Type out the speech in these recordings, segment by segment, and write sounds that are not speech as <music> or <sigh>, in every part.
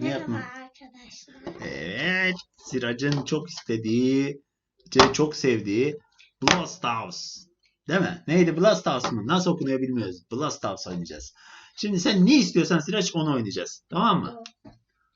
Niye yapma? Arkadaşlar. Evet. Siracın çok istediği, ce- çok sevdiği Blast House. Değil mi? Neydi Blast House mı? Nasıl okunuyor bilmiyoruz. Blast House oynayacağız. Şimdi sen ne istiyorsan Sirac onu oynayacağız. Tamam mı?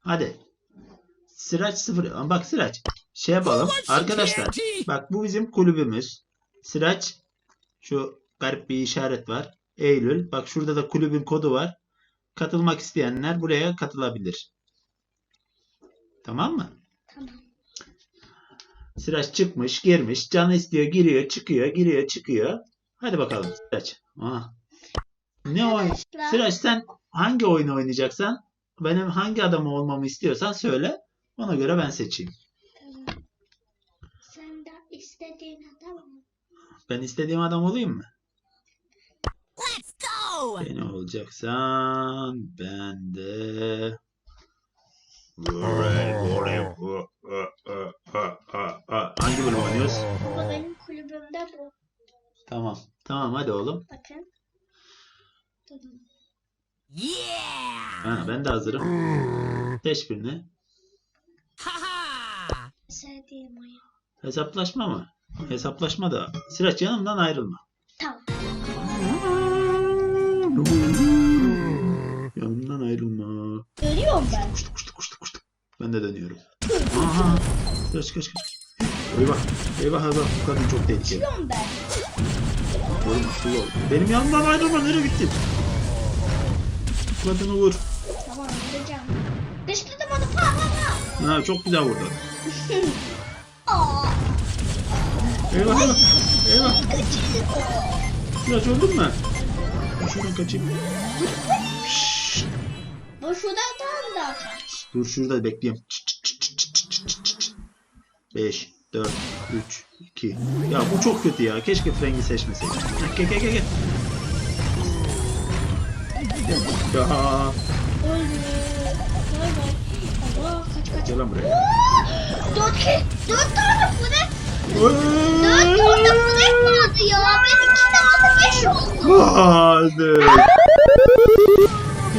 Hadi. Sirac sıfır. Ama Bak Sirac. Şey yapalım. Arkadaşlar. Bak bu bizim kulübümüz. Sirac. Şu garip bir işaret var. Eylül. Bak şurada da kulübün kodu var. Katılmak isteyenler buraya katılabilir. Tamam mı? Tamam. Sıraç çıkmış, girmiş. Canı istiyor, giriyor, çıkıyor, giriyor, çıkıyor. Hadi bakalım Sıraç. Aa. Ne oyun? Sıraç sen hangi oyunu oynayacaksan, benim hangi adamı olmamı istiyorsan söyle. Ona göre ben seçeyim. Tamam. Sen de istediğin adam ol. Ben istediğim adam olayım mı? Let's go! Beni olacaksan ben de... Hangi bölüm oynuyoruz? Benim kulübümde bu. Tamam. Tamam hadi oğlum. Bakın. Tamam. Yeah! Ha, ben de hazırım. Seç birini. Sevdiğim oyun. Hesaplaşma mı? Hesaplaşma da. Sıraç yanımdan ayrılma. Tamam. Yanımdan ayrılma. Görüyorum ben. Koştu koştu koştu koştu. Ben de dönüyorum. Aha. Kaç kaç kaç. Eyvah. Eyvah eyvah. Bu kadın çok tehlikeli. Görüyorum ben. Oğlum akıllı ol. Benim yanımdan ayrılma. Nereye gittin? Bu kadını vur. Tamam gideceğim. Dışladım onu. Pa pa pa. Ha, çok güzel vurdu. <laughs> Eyvah eyvah. Eyvah. Sıraç öldün mü? Şuradan kaçayım. Şşş. Bu şuradan da kaç. Dur şurada bekleyeyim. 5, 4, 3, 2. Ya bu çok kötü ya. Keşke frengi seçmeseydim. Gel gel gel gel. Ya. Gel lan buraya. Dört. Dört tane ne? Dört tane ne vardı ya? Ben iki tane beş oldu. Hadi.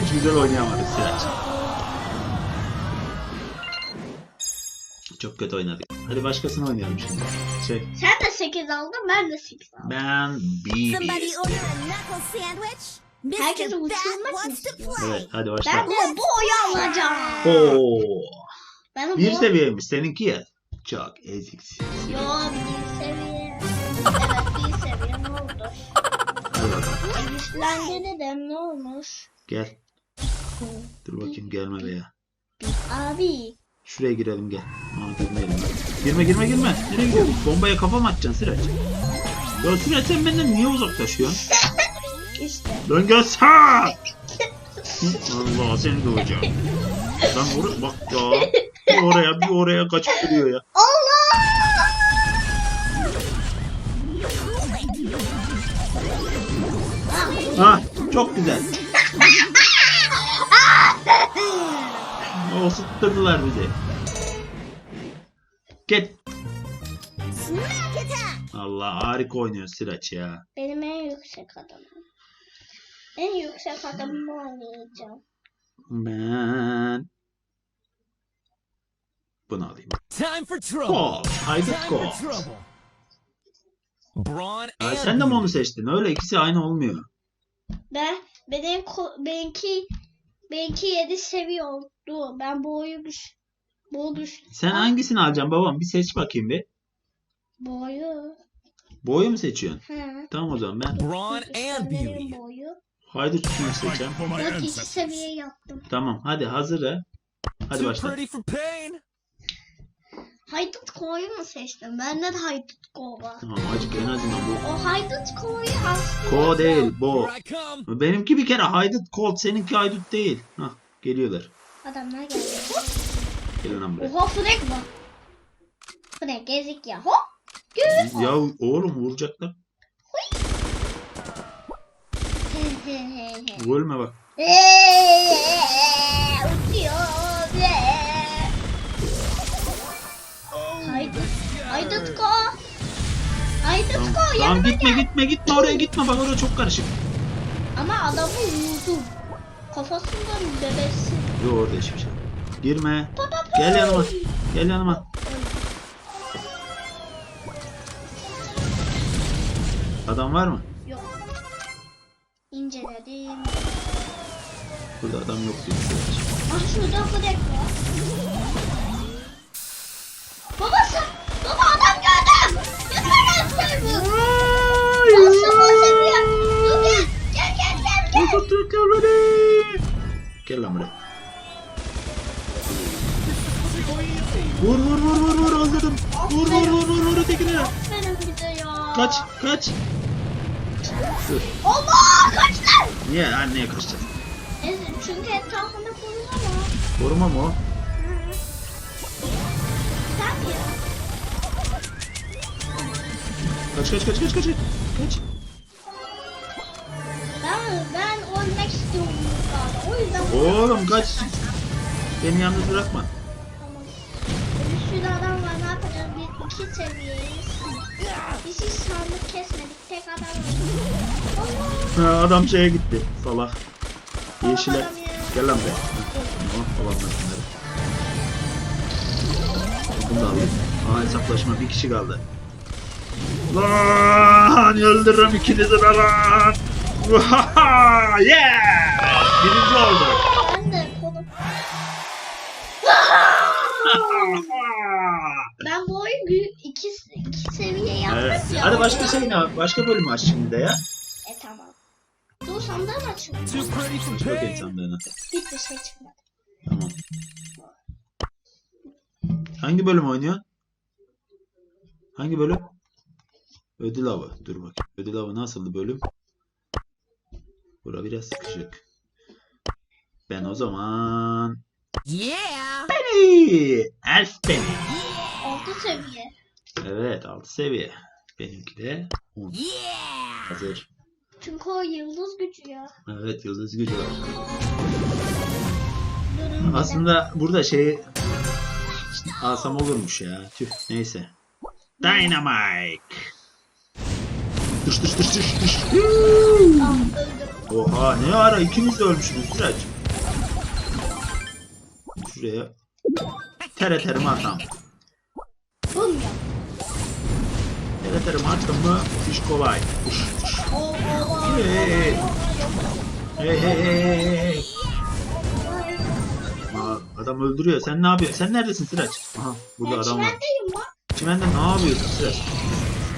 Hiç güzel oynayamadık Sıraç. Çok kötü oynadık. Hadi başkasını oynayalım şimdi. Şey, Sen de sekiz aldın ben de sekiz aldım. ben Somebody BB. order a knuckle sandwich? Herkes uçurmak istiyor? Evet hadi Ben başla. de bu oyu alacağım. Oo. Ben Bir bu... seviyeymiş seninki ya. Çok eziksin. Yo bir seviye. Evet bir seviye ne oldu? Güçlendi dedim ne olmuş? Gel. Dur bakayım gelme be ya. Abi. Şuraya girelim gel. Aa girmeyelim. Girme girme girme. Nereye gidiyorsun? Bombaya kafa mı atacaksın Sıraç? Ya Sıraç sen benden niye uzaklaşıyorsun? işte. Lan gel sağ. Allah seni döveceğim. Lan oraya bak ya. Bir oraya bir oraya kaçıp duruyor ya. Allah! Ha çok güzel. <laughs> o sıktırdılar bizi. Git. Allah harika oynuyor Sıraç ya. Benim en yüksek adamım. En yüksek adamımı oynayacağım. Ben bunu alayım. Time for trouble. Kol. Haydut Ha, and sen de mi onu seçtin? Öyle ikisi aynı olmuyor. Ben benim benimki benimki 7 seviye oldu. Ben bu oyu güç bu güç Sen hangisini alacaksın babam? Bir seç bakayım bir. bu oyu. Boyu mu seçiyorsun? He. Tamam o zaman ben Brawn and Beauty. bu oyu. haydutçuyu seçeceğim. Dört iki seviye yaptım. Tamam hadi hazır ha. Hadi başla. pretty for pain. Haydut koyu mu seçtim? Bende de haydut ko var. Tamam acık en azından bu. O haydut koyu aslında. Ko değil bu. Benimki bir kere haydut Colt seninki haydut değil. Hah geliyorlar. Adamlar geldi. Gelin lan buraya. Oha Frank var. Frank ezik ya. Hop. Gül. Ya oğlum vuracaklar. Ölme bak. Uçuyor. Eee. Haydut. Haydut ko. Haydut Tamam, yanıma gitme gel. gitme gitme oraya gitme bak oraya çok karışık. Ama adamı vurdum. Kafasından bebesi. Yok orada hiçbir şey. Girme. Gel yanıma. Gel yanıma. Adam var mı? Yok. İnceledim. Burada adam yok diyor. Ah şurada fırek var. Babası! Baba adam gördüm! Yukarı atlıyorum! Nasıl bahsediyor? Dur gel! Gel gel gel gel! Gel lan buraya. Vur vur vur vur vur öldürdüm. Vur vur vur vur vur ötekine. Benim bir de ya. Kaç kaç. Dur. Allah kaçtı! Niye anneye kaçacağız? Evet, çünkü etrafında koruma var. Koruma mı o? Sen ya. Kaç kaç kaç kaç kaç. Kaç. Ben, ben ölmek istiyorum yukarıda. O yüzden Oğlum kaç. Beni yalnız bırakma. İki seviyeyiz. Biz hiç sandık kesmedik. Tek adam. Allah! Ha, adam şeye gitti. Salak. Yeşile. Gel lan buraya. Tamam. Alalım ben bunları. Bunu da alayım. Aa hesaplaşma bir kişi kaldı. Lan öldürürüm ikinizi de lan. <laughs> Yeah! Birinci olduk. Ben bu oyun iki, iki seviye yaptım evet. ya. Hadi başka şey ne? Başka bölüm aç şimdi de ya. E tamam. Dur sandığım açıldı. Too pretty for Aç bakayım sandığını. Hiçbir şey çıkmadı. Tamam. Hangi bölüm oynuyor? Hangi bölüm? Ödül avı. Dur bakayım. Ödül avı nasıldı bölüm? Bura biraz sıkışık. Ben o zaman... Yeah. Penny! Elf Penny. Altı seviye. Evet 6 seviye. Benimki de 10. Yeah. Hazır. Çünkü o yıldız gücü ya. Evet yıldız gücü var. Durun. Aslında burada şey alsam olurmuş ya. Tüh neyse. Dynamite. Dış dış dış dış dış. Ah. Oha ne ara ikimiz de ölmüşsünüz Sıraç. Şuraya tere terimi atam. Terimi attım mı iş kolay. Hey, hey, hey, hey, adam öldürüyor. Sen ne yapıyorsun? Sen neredesin Sıraç? Aha burada adam var. Çimende ne yapıyorsun Sıraç?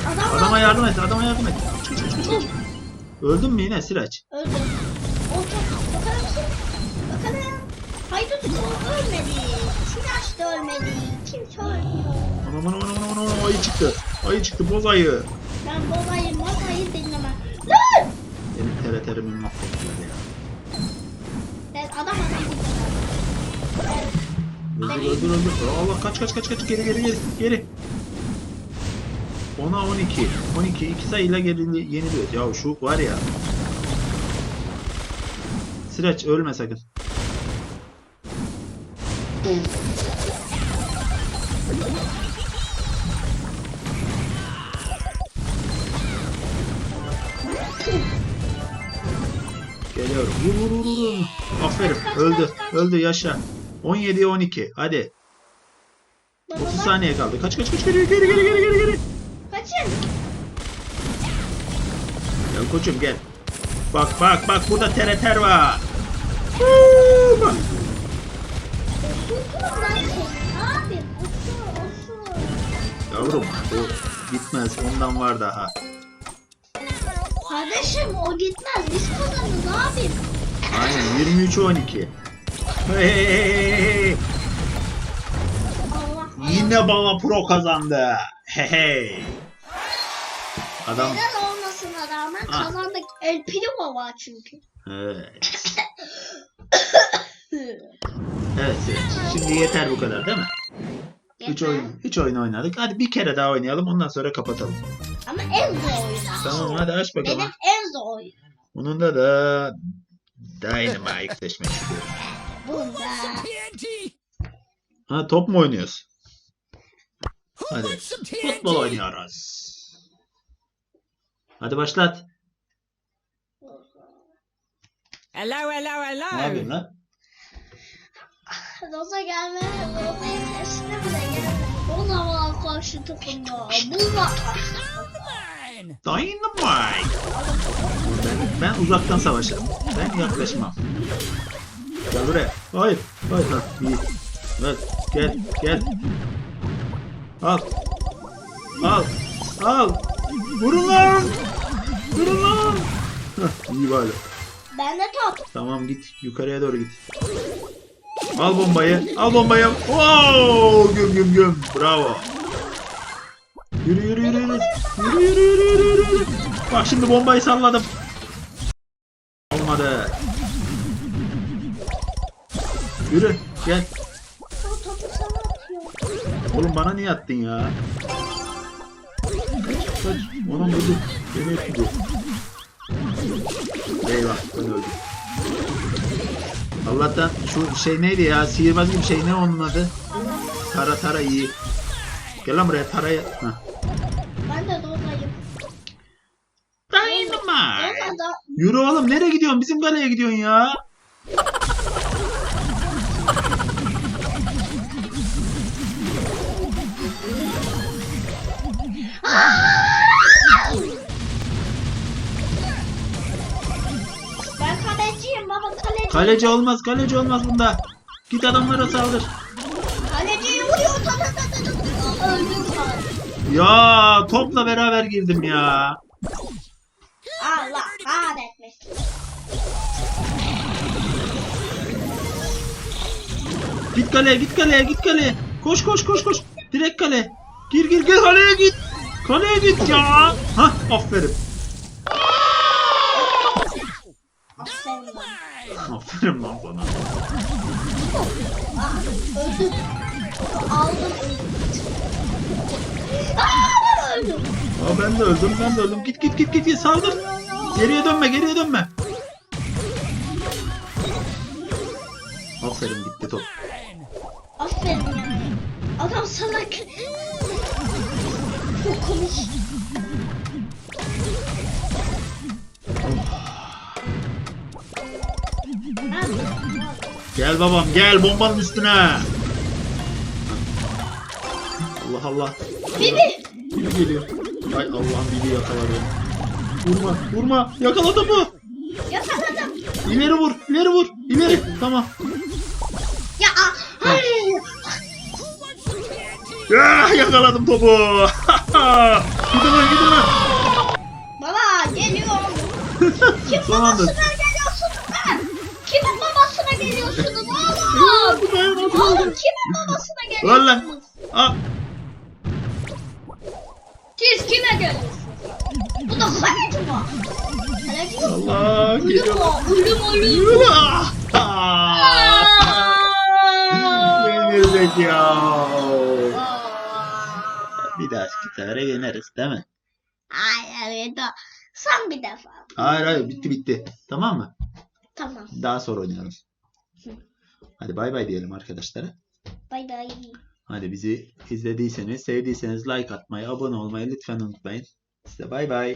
Adam Adama yardım et, adama yardım et. Çık, çık, çık, çık. Öldün mü yine Sıraç? Öldüm. O çok bakar mısın? Bakalım. Haydut o ölmedi. Silah da ölmedi. Kimse ölmüyor. Aman aman aman aman aman ayı çıktı. Ayı çıktı boz ayı. Ben babayım babayı dinlemem. Lan! Benim tere terimi mahvettiler ya. Ben adam adam. Öldür öldür öldür. Allah kaç kaç kaç kaç geri geri geri geri. 10'a 12. 12 iki sayıyla geri yeniliyoruz. Ya şu var ya. Sıraç ölme sakın. Geliyorum. Vur vur vur vur. Aferin. Öldü. Öldü yaşa. 17'ye 12. Hadi. Baba 30 bak, saniye kaldı. Kaç kaç kaç geri geri geri geri geri geri. Kaçın. Gel koçum gel. Bak bak bak burada TRT var. Huu, bak. Yavrum o gitmez ondan var daha. Kardeşim o gitmez. Biz kazanırız abi. Aynen 23 12. Hey, Yine bana pro kazandı. Hey hey. Adam Neden olmasına rağmen Ha. kazandık. El Primo var çünkü. evet. <laughs> Evet şimdi yeter bu kadar değil mi? Hiç Yeter. oyun, hiç oyun oynadık. Hadi bir kere daha oynayalım ondan sonra kapatalım. Ama en zor oyun. Tamam hadi aç bakalım. Benim en zor oyun. Bunun da Dynamite seçmek istiyorum. Bunda. Ha top mu oynuyoruz? Hadi. Futbol oynuyoruz. Hadi başlat. Hello, hello, hello. Ne yapıyorsun lan? Roza gelme. Roza'yı tersine bile gelme. O zaman karşı takımda. Mine. Dynamite. Ben, ben uzaktan savaşırım. Ben yaklaşmam. Gel buraya. Hayır. Hayır. Ha, iyi. Evet. Gel. Gel. Al. Al. Al. Vurun lan. Vurun lan. Hah, iyi bari. Ben de top. Tamam git. Yukarıya doğru git. Al bombayı. Al bombayı. Wow! Güm güm güm. Bravo. Yürü yürü yürü yürü. Yürü yürü yürü yürü yürü. Bak şimdi bombayı salladım. Olmadı. Yürü gel. Oğlum bana niye attın ya? Kaç. Onun vurdu. Beni öpüldü. Eyvah ben öldüm. Allah'tan şu şey neydi ya? Sihirbaz gibi şey ne onun adı? Tara tara iyi. Gel lan buraya taraya. Ben de Roza'yım. Dynamite. Yürü oğlum nereye gidiyorsun? Bizim kaleye gidiyorsun ya. Baba kaleci. Kaleci olmaz, kaleci olmaz bunda. Git adamlara saldır. Kaleciyi vuruyor. Ta ta ta ta ta. Öldüm sana. Ya topla beraber girdim ya. Allah kahretmesin. Git kaleye, git kaleye, git kaleye. Koş koş koş koş. Direkt kale. Gir gir gir kaleye git. Kaleye git ya. Hah. Aferin Aferin lan bana. Öldüm. Aldım öldüm. Aa ben öldüm. Aa, ben de öldüm, ben de öldüm. Git git git git, git saldır. Geriye dönme, geriye dönme. Aferin gitti top. Aferin. Adam salak. Çok komik. Gel babam gel bombanın üstüne. Allah Allah. Bibi. Biri geliyor. Ay Allah'ım biri yakaladı. Vurma vurma yakaladı mı? Yakaladım. İleri vur ileri vur ileri tamam. Ya ah, hayır. Ya, yakaladım topu. <laughs> gidin lan gidin lan. Baba geliyorum. Kim Son anda. Dayanamadı. Oğlum kimin babasına geliyorsunuz? Aa, Siz kime geliyorsunuz? Bu da kaleci mi? Kaleci mi? Allah Ölüm geliyor. ölüm ölüm. Ah. Yenildik ya. Bir dahaki sefere yeneriz değil mi? Hayır, evet, son bir defa. Hayır hayır bitti bitti. Tamam mı? Tamam. Daha sonra oynarız. Hadi bay bay diyelim arkadaşlara. Bay bay. Hadi bizi izlediyseniz, sevdiyseniz like atmayı, abone olmayı lütfen unutmayın. Size bay bay.